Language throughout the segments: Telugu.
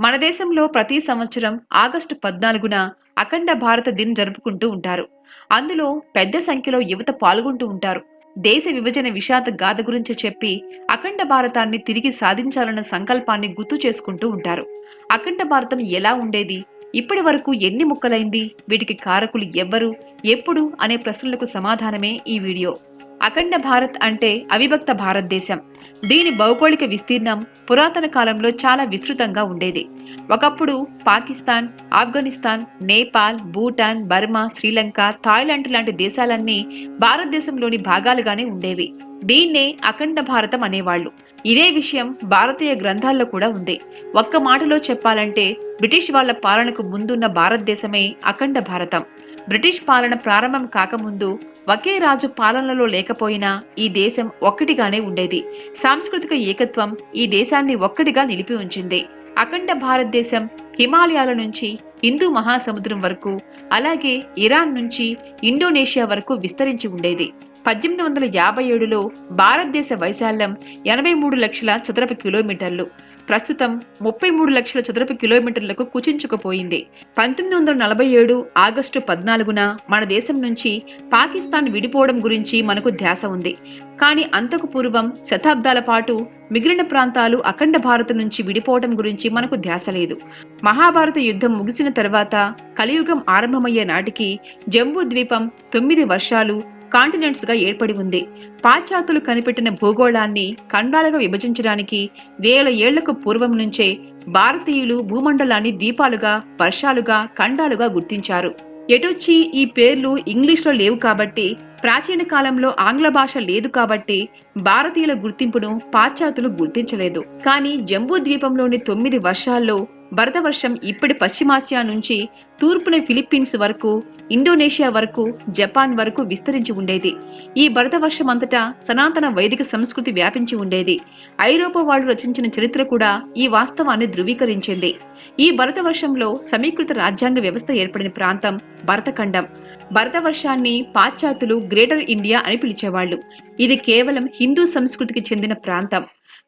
మన దేశంలో ప్రతి సంవత్సరం ఆగస్టు పద్నాలుగున అఖండ భారత దిన్ జరుపుకుంటూ ఉంటారు. అందులో పెద్ద సంఖ్యలో యువత పాల్గొంటూ ఉంటారు. దేశ విభజన విషాద గాథ గురించి చెప్పి అఖండ భారతాన్ని తిరిగి సాధించాలన్న సంకల్పాన్ని గుర్తు చేసుకుంటూ ఉంటారు. అఖండ భారతం ఎలా ఉండేది? ఇప్పటి వరకు ఎన్ని ముక్కలైంది? వీటికి కారకులు ఎవ్వరు? ఎప్పుడు? అనే ప్రశ్నలకు సమాధానమే ఈ వీడియో. అఖండ భారత్ అంటే అవిభక్త భారతదేశం. దీని భౌగోళిక విస్తీర్ణం పురాతన కాలంలో చాలా విస్తృతంగా ఉండేది. ఒకప్పుడు పాకిస్తాన్ ఆఫ్ఘనిస్తాన్ నేపాల్ భూటాన్ బర్మా శ్రీలంక థాయిలాండ్ లాంటి దేశాలన్నీ భారతదేశంలోని భాగాలుగానే ఉండేవి. దీన్నే అఖండ భారతం అనేవాళ్ళు. ఇదే విషయం భారతీయ గ్రంథాల్లో కూడా ఉంది. ఒక్క మాటలో చెప్పాలంటే బ్రిటిష్ వాళ్ళ పాలనకు ముందున్న భారతదేశమే అఖండ భారతం. బ్రిటిష్ పాలన ప్రారంభం కాకముందు ఒకే రాజు పాలనలో లేకపోయినా ఈ దేశం ఒక్కటిగానే ఉండేది. సాంస్కృతిక ఏకత్వం ఈ దేశాన్ని ఒక్కటిగా నిలిపి ఉంచింది. అఖండ భారతదేశం హిమాలయాల నుంచి హిందూ మహాసముద్రం వరకు అలాగే ఇరాన్ నుంచి ఇండోనేషియా వరకు విస్తరించి ఉండేది. పద్దెనిమిది వందల యాభై ఏడులో భారతదేశ వైశాల్యం ఎనభై మూడు లక్షల చదరపు కిలోమీటర్లు. ప్రస్తుతం ముప్పై మూడు లక్షల చదరపు కిలోమీటర్లకు కుచించుకుపోయింది. పంతొమ్మిది వందల నలభై ఏడు ఆగస్టు పద్నాలుగున మన దేశం నుంచి పాకిస్తాన్ విడిపోవడం గురించి మనకు ధ్యాస ఉంది. కానీ అంతకు పూర్వం శతాబ్దాల పాటు మిగిలిన ప్రాంతాలు అఖండ భారత నుంచి విడిపోవడం గురించి మనకు ధ్యాస లేదు. మహాభారత యుద్ధం ముగిసిన తర్వాత కలియుగం ఆరంభమయ్యే నాటికి జంబూ ద్వీపం తొమ్మిది వర్షాలు కాంటినెంట్స్గా ఏర్పడి ఉంది. పాశ్చాత్యులు కనిపెట్టిన భూగోళాన్ని ఖండాలుగా విభజించడానికి వేల ఏళ్ళకు పూర్వం నుంచే భారతీయులు భూమండలాన్ని దీపాలుగా వర్షాలుగా ఖండాలుగా గుర్తించారు. ఎటొచ్చి ఈ పేర్లు ఇంగ్లీష్లో లేవు కాబట్టి ప్రాచీన కాలంలో ఆంగ్ల భాష లేదు కాబట్టి భారతీయుల గుర్తింపును పాశ్చాత్యులు గుర్తించలేదు. కానీ జంబూ ద్వీపంలోని తొమ్మిది వర్షాల్లో భరతవర్షం ఇప్పటి పశ్చిమాసియా నుంచి తూర్పున ఫిలిప్పీన్స్ వరకు ఇండోనేషియా వరకు జపాన్ వరకు విస్తరించి ఉండేది. ఈ భరతవర్షం అంతటా సనాతన వైదిక సంస్కృతి వ్యాపించి ఉండేది. ఐరోపా వాళ్ళు రచించిన చరిత్ర కూడా ఈ వాస్తవాన్ని ధృవీకరించింది. ఈ భరతవర్షంలో సమీకృత రాజ్యాంగ వ్యవస్థ ఏర్పడిన ప్రాంతం భరతఖండం. భరతవర్షాన్ని పాశ్చాత్యులు గ్రేటర్ ఇండియా అని పిలిచేవాళ్ళు. ఇది కేవలం హిందూ సంస్కృతికి చెందిన ప్రాంతం.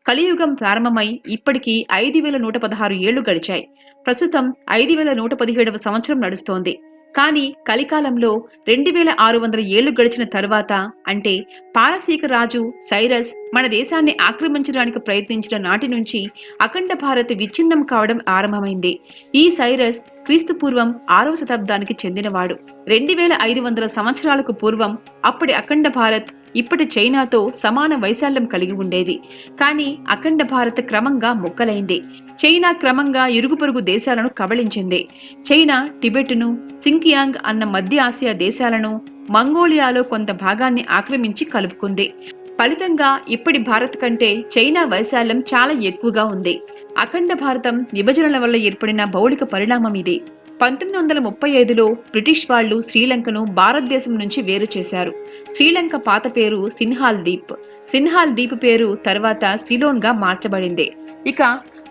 కలియుగం ప్రారంభమై ఇప్పటికీ ఐదు వేల నూట పదహారు ఏళ్ళు గడిచాయి. ప్రస్తుతం ఐదు వేల నూట పదిహేడవ సంవత్సరం నడుస్తోంది. కానీ కలికాలంలో రెండు వేల ఆరు వందల ఏళ్ళు గడిచిన తరువాత అంటే పారసీక రాజు సైరస్ మన దేశాన్ని ఆక్రమించడానికి ప్రయత్నించిన నాటి నుంచి అఖండ భారత్ విచ్ఛిన్నం కావడం ఆరంభమైంది. ఈ సైరస్ క్రీస్తు పూర్వం ఆరవ శతాబ్దానికి చెందినవాడు. రెండు వేల ఐదు వందల సంవత్సరాలకు పూర్వం అప్పటి అఖండ భారత్ ఇప్పటి చైనాతో సమాన వైశాల్యం కలిగి ఉండేది. కానీ అఖండ భారత్ క్రమంగా మొక్కలైంది. చైనా క్రమంగా ఇరుగుపొరుగు దేశాలను కబళించింది చైనా టిబెట్ను సింకియాంగ్ అన్న మధ్య ఆసియా దేశాలను మంగోలియాలో కొంత భాగాన్ని ఆక్రమించి కలుపుకుంది. ఫలితంగా ఇప్పటి భారత్ కంటే చైనా వైశాల్యం చాలా ఎక్కువగా ఉంది. అఖండ భారతం విభజనల వల్ల ఏర్పడిన భౌళిక పరిణామం ఇది. పంతొమ్మిది వందల ముప్పై ఐదులో బ్రిటిష్ వాళ్ళు శ్రీలంకను భారతదేశం నుంచి వేరు చేశారు. శ్రీలంక పాత పేరు సిన్హాల్ దీప్. సిన్హాల్ దీప్ పేరు తర్వాత సిలోన్గా మార్చబడింది. ఇక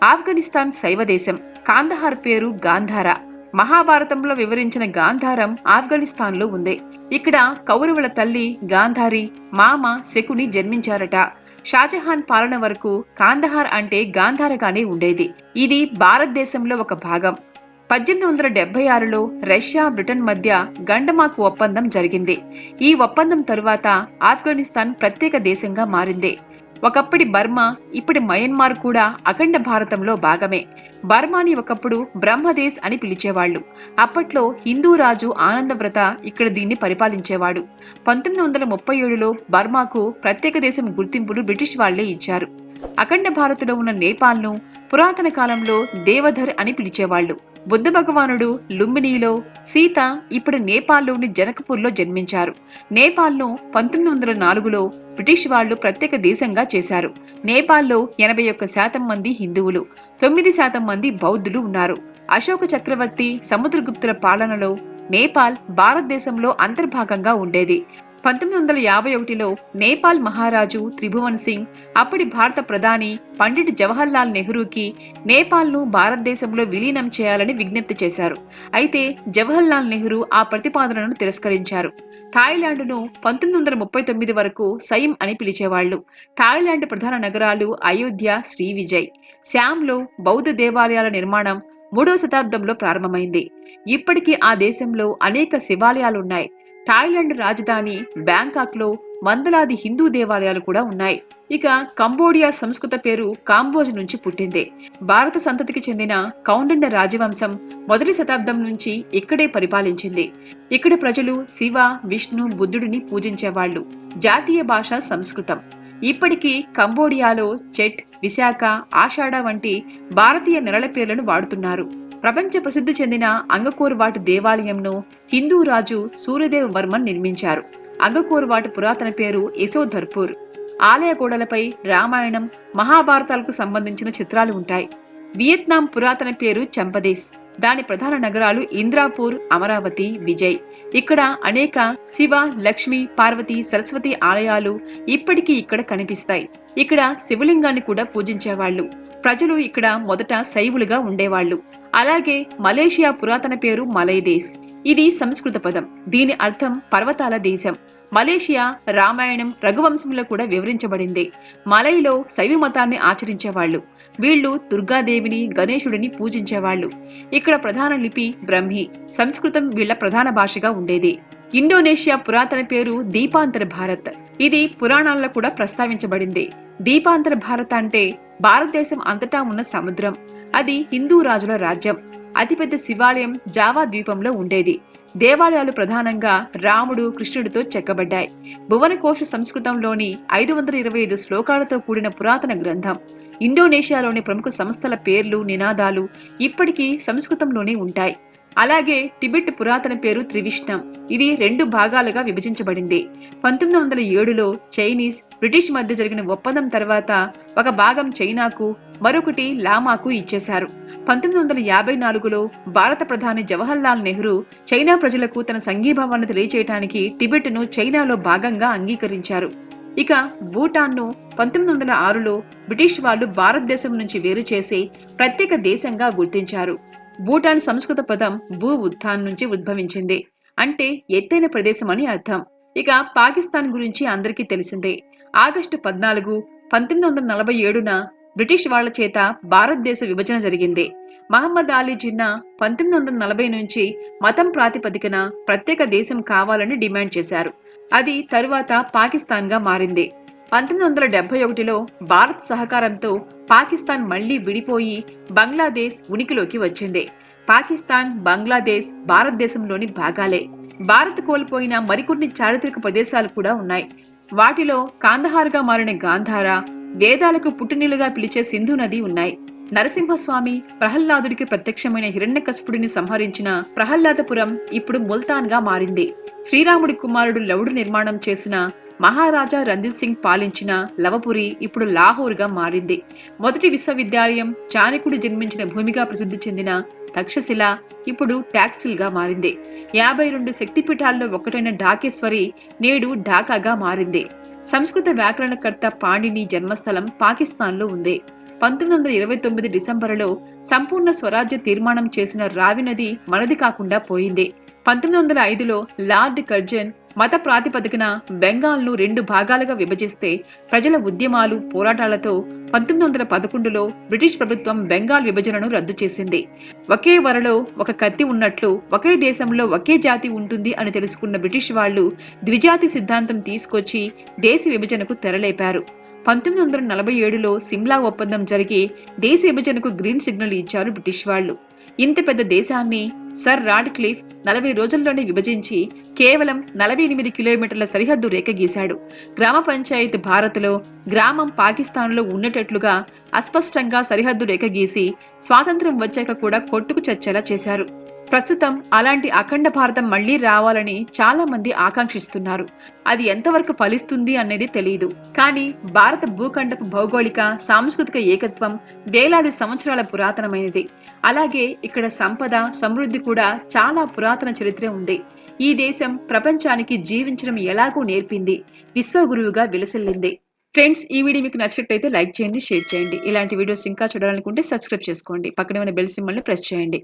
ఆఫ్ఘనిస్తాన్ శైవదేశం కాందహార్ పేరు గాంధార. మహాభారతంలో వివరించిన గాంధారం ఆఫ్ఘనిస్తాన్లో ఉంది. ఇక్కడ కౌరవుల తల్లి గాంధారి మామ శకుని జన్మించారట. షాజహాన్ పాలన వరకు కాందహార్ అంటే గాంధారగానే ఉండేది. ఇది భారతదేశంలో ఒక భాగం. పద్దెనిమిది వందల డెబ్బై ఆరులో రష్యా బ్రిటన్ మధ్య గండమాకు ఒప్పందం జరిగింది. ఈ ఒప్పందం తరువాత ఆఫ్ఘనిస్తాన్ ప్రత్యేక దేశంగా మారింది. ఒకప్పటి బర్మా ఇప్పటి మయన్మార్ కూడా అఖండ భారతంలో భాగమే. బర్మాని ఒకప్పుడు బ్రహ్మదేశ్ అని పిలిచేవాళ్ళు అప్పట్లో హిందూ రాజు ఆనందవ్రత ఇక్కడ దీన్ని పరిపాలించేవాడు. పంతొమ్మిది వందల ముప్పై ఏడులో బర్మాకు ప్రత్యేక దేశం గుర్తింపును బ్రిటిష్ వాళ్ళే ఇచ్చారు. అఖండ భారత్లో ఉన్న నేపాల్ను పురాతన కాలంలో దేవధర్ అని పిలిచేవాళ్ళు బుద్ధ భగవానుడు లుంబినీలో సీత ఇప్పుడు నేపాల్లోని జనకపూర్లో జన్మించారు. నేపాల్ను పంతొమ్మిది వందల నాలుగులో బ్రిటిష్ వాళ్ళు ప్రత్యేక దేశంగా చేశారు. నేపాల్లో ఎనభై ఒక్క శాతం మంది హిందువులు తొమ్మిది శాతం మంది బౌద్ధులు ఉన్నారు. అశోక చక్రవర్తి సముద్రగుప్తుల పాలనలో నేపాల్ భారతదేశంలో అంతర్భాగంగా ఉండేది. పంతొమ్మిది వందల యాభై ఒకటిలో నేపాల్ మహారాజు త్రిభువన్ సింగ్ అప్పటి భారత ప్రధాని పండిట్ జవహర్లాల్ నెహ్రూకి నేపాల్ను భారతదేశంలో విలీనం చేయాలని విజ్ఞప్తి చేశారు. అయితే జవహర్లాల్ నెహ్రూ ఆ ప్రతిపాదనను తిరస్కరించారు. థాయిలాండ్ను పంతొమ్మిది వందల ముప్పై తొమ్మిది వరకు సైమ్ అని పిలిచేవాళ్ళు థాయిలాండ్ ప్రధాన నగరాలు అయోధ్య శ్రీ విజయ్ శ్యాంలో బౌద్ధ దేవాలయాల నిర్మాణం మూడవ శతాబ్దంలో ప్రారంభమైంది. ఇప్పటికీ ఆ దేశంలో అనేక శివాలయాలున్నాయి. థాయిలాండ్ రాజధాని బ్యాంకాక్లో వందలాది హిందూ దేవాలయాలు కూడా ఉన్నాయి. ఇక కంబోడియా సంస్కృత పేరు కాంబోజ్ నుంచి పుట్టింది. భారత సంతతికి చెందిన కౌండండ రాజవంశం మొదటి శతాబ్దం నుంచి ఇక్కడే పరిపాలించింది. ఇక్కడ ప్రజలు శివ విష్ణు బుద్ధుడిని పూజించేవాళ్ళు జాతీయ భాష సంస్కృతం. ఇప్పటికీ కంబోడియాలో చెట్ విశాఖ ఆషాఢ వంటి భారతీయ నెలల పేర్లను వాడుతున్నారు. ప్రపంచ ప్రసిద్ధి చెందిన అంగకోర్వాట్ దేవాలయంను హిందూ రాజు సూర్యదేవ్ వర్మన్ నిర్మించారు. అంగకోర్వాట్ పురాతన పేరు యశోధర్పూర్. ఆలయ గోడలపై రామాయణం మహాభారతాలకు సంబంధించిన చిత్రాలు ఉంటాయి. వియత్నాం పురాతన పేరు చంపదేశ్. దాని ప్రధాన నగరాలు ఇంద్రాపూర్ అమరావతి విజయ్. ఇక్కడ అనేక శివ లక్ష్మి పార్వతి సరస్వతి ఆలయాలు ఇప్పటికీ ఇక్కడ కనిపిస్తాయి. ఇక్కడ శివలింగాన్ని కూడా పూజించేవాళ్ళు ప్రజలు ఇక్కడ మొదట శైవులుగా ఉండేవాళ్ళు అలాగే మలేషియా పురాతన పేరు మలైదేశ్ ఇది సంస్కృత పదం. దీని అర్థం పర్వతాల దేశం. మలేషియా రామాయణం రఘువంశంలో కూడా వివరించబడింది. మలైలో శైవ మతాన్ని ఆచరించేవాళ్ళు వీళ్ళు దుర్గాదేవిని గణేశుడిని పూజించేవాళ్ళు ఇక్కడ ప్రధాన లిపి బ్రహ్మి. సంస్కృతం వీళ్ళ ప్రధాన భాషగా ఉండేది. ఇండోనేషియా పురాతన పేరు దీపాంతర భారత్. ఇది పురాణాల్లో కూడా ప్రస్తావించబడింది. దీపాంతర భారత్ అంటే భారతదేశం అంతటా ఉన్న సముద్రం. అది హిందూ రాజుల రాజ్యం. అతిపెద్ద శివాలయం జావా ద్వీపంలో ఉండేది. దేవాలయాలు ప్రధానంగా రాముడు కృష్ణుడితో చెక్కబడ్డాయి. భువనకోశ సంస్కృతంలోని ఐదు వందల ఇరవై ఐదు శ్లోకాలతో కూడిన పురాతన గ్రంథం. ఇండోనేషియాలోని ప్రముఖ సంస్థల పేర్లు నినాదాలు ఇప్పటికీ సంస్కృతంలోనే ఉంటాయి. అలాగే టిబెట్ పురాతన పేరు త్రివిష్ణం. ఇది రెండు భాగాలుగా విభజించబడింది. పంతొమ్మిది వందల ఏడులో చైనీస్ బ్రిటిష్ మధ్య జరిగిన ఒప్పందం తర్వాత ఒక భాగం చైనాకు మరొకటి లామాకు ఇచ్చేశారు. పంతొమ్మిది వందల యాభై నాలుగులో భారత ప్రధాని జవహర్లాల్ నెహ్రూ చైనా ప్రజలకు తన సంఘీభావాన్ని తెలియచేయడానికి టిబెట్ను చైనాలో భాగంగా అంగీకరించారు. ఇక భూటాన్ను పంతొమ్మిది వందల ఆరులో బ్రిటిష్ వాళ్ళు భారతదేశం నుంచి వేరు చేసి ప్రత్యేక దేశంగా గుర్తించారు. భూటాన్ సంస్కృత పదం భూ ఉత్థాన్ నుంచి ఉద్భవించింది. అంటే ఎత్తైన ప్రదేశం అని అర్థం. ఇక పాకిస్తాన్ గురించి అందరికీ తెలిసిందే. ఆగస్టు పద్నాలుగు పంతొమ్మిది వందల నలభై ఏడున బ్రిటిష్ వాళ్ళ చేత భారతదేశ విభజన జరిగింది. మహమ్మద్ అలీ జిన్నా పంతొమ్మిది వందల నలభై నుంచి మతం ప్రాతిపదికన ప్రత్యేక దేశం కావాలని డిమాండ్ చేశారు. అది తరువాత పాకిస్తాన్గా మారింది. పంతొమ్మిది వందల డెబ్బై ఒకటిలో భారత్ సహకారంతో పాకిస్తాన్ మళ్ళీ విడిపోయి బంగ్లాదేశ్ ఉనికిలోకి వచ్చింది. పాకిస్తాన్ బంగ్లాదేశ్ భారతదేశంలోని భాగాలే. భారత్ కోల్పోయిన మరికొన్ని చారిత్రక ప్రదేశాలు కూడా ఉన్నాయి. వాటిలో కాందహార్గా మారిన గాంధార వేదాలకు పుట్టినీలుగా పిలిచే సింధు నది ఉన్నాయి. నరసింహస్వామి ప్రహ్లాదుడికి ప్రత్యక్షమైన హిరణ్యకశపుడిని సంహరించిన ప్రహ్లాదపురం ఇప్పుడు ముల్తాన్గా మారింది. శ్రీరాముడి కుమారుడు లవుడు నిర్మాణం చేసిన మహారాజా రంజిత్ సింగ్ పాలించిన లవపురి ఇప్పుడు లాహోర్గా మారింది. మొదటి విశ్వవిద్యాలయం చాణకుడు జన్మించిన భూమిగా ప్రసిద్ధి చెందిన తక్షశిల ఇప్పుడు ట్యాక్సిల్గా మారింది. యాభై రెండు శక్తిపీఠాల్లో ఒకటైన ఢాకేశ్వరి నేడు ఢాకాగా మారింది. సంస్కృత వ్యాకరణకర్త పాణిని జన్మస్థలం పాకిస్తాన్లో ఉంది. పంతొమ్మిది వందల ఇరవై తొమ్మిది డిసెంబరులో సంపూర్ణ స్వరాజ్య తీర్మానం చేసిన రావి నది మనది కాకుండా పోయింది. పంతొమ్మిది వందల ఐదులో లార్డ్ కర్జన్ మత ప్రాతిపదికన బెంగాల్ను రెండు భాగాలుగా విభజిస్తే ప్రజల ఉద్యమాలు పోరాటాలతో పంతొమ్మిది వందల పదకొండులో బ్రిటిష్ ప్రభుత్వం బెంగాల్ విభజనను రద్దు చేసింది. ఒకే వరలో ఒక కత్తి ఉన్నట్లు ఒకే దేశంలో ఒకే జాతి ఉంటుంది అని తెలుసుకున్న బ్రిటిష్ వాళ్ళు ద్విజాతి సిద్ధాంతం తీసుకొచ్చి దేశ విభజనకు తెరలేపారు. పంతొమ్మిది వందల నలభై ఏడులో సిమ్లా ఒప్పందం జరిగి దేశ విభజనకు గ్రీన్ సిగ్నల్ ఇచ్చారు బ్రిటిష్ వాళ్ళు. ఇంత పెద్ద దేశాన్ని సర్ రాడ్ క్లిఫ్ నలభై రోజుల్లోనే విభజించి కేవలం నలభై ఎనిమిది కిలోమీటర్ల సరిహద్దు రేఖ గీశాడు. గ్రామ పంచాయతీ భారత్లో గ్రామం పాకిస్తాన్లో ఉండేటట్లుగా అస్పష్టంగా సరిహద్దు రేఖ గీసి స్వాతంత్ర్యం వచ్చాక కూడా కొట్టుకు చచ్చేలా చేశారు. ప్రస్తుతం అలాంటి అఖండ భారతం మళ్ళీ రావాలని చాలా మంది ఆకాంక్షిస్తున్నారు. అది ఎంతవరకు ఫలిస్తుంది అనేది తెలియదు కానీ భారత భూఖండపు భౌగోళిక సాంస్కృతిక ఏకత్వం వేలాది సంవత్సరాల పురాతనమైనది. అలాగే ఇక్కడ సంపద సమృద్ధి కూడా చాలా పురాతన చరిత్ర ఉంది. ఈ దేశం ప్రపంచానికి జీవించడం ఎలాగో నేర్పింది విశ్వగురువుగా విలసిల్లింది. ఫ్రెండ్స్ ఈ వీడియో మీకు నచ్చినట్లయితే లైక్ చేయండి షేర్ చేయండి. ఇలాంటి వీడియోస్ ఇంకా చూడాలనుకుంటే సబ్స్క్రైబ్ చేసుకోండి. పక్కనే ఉన్న బెల్ సింబల్ని ప్రెస్ చేయండి.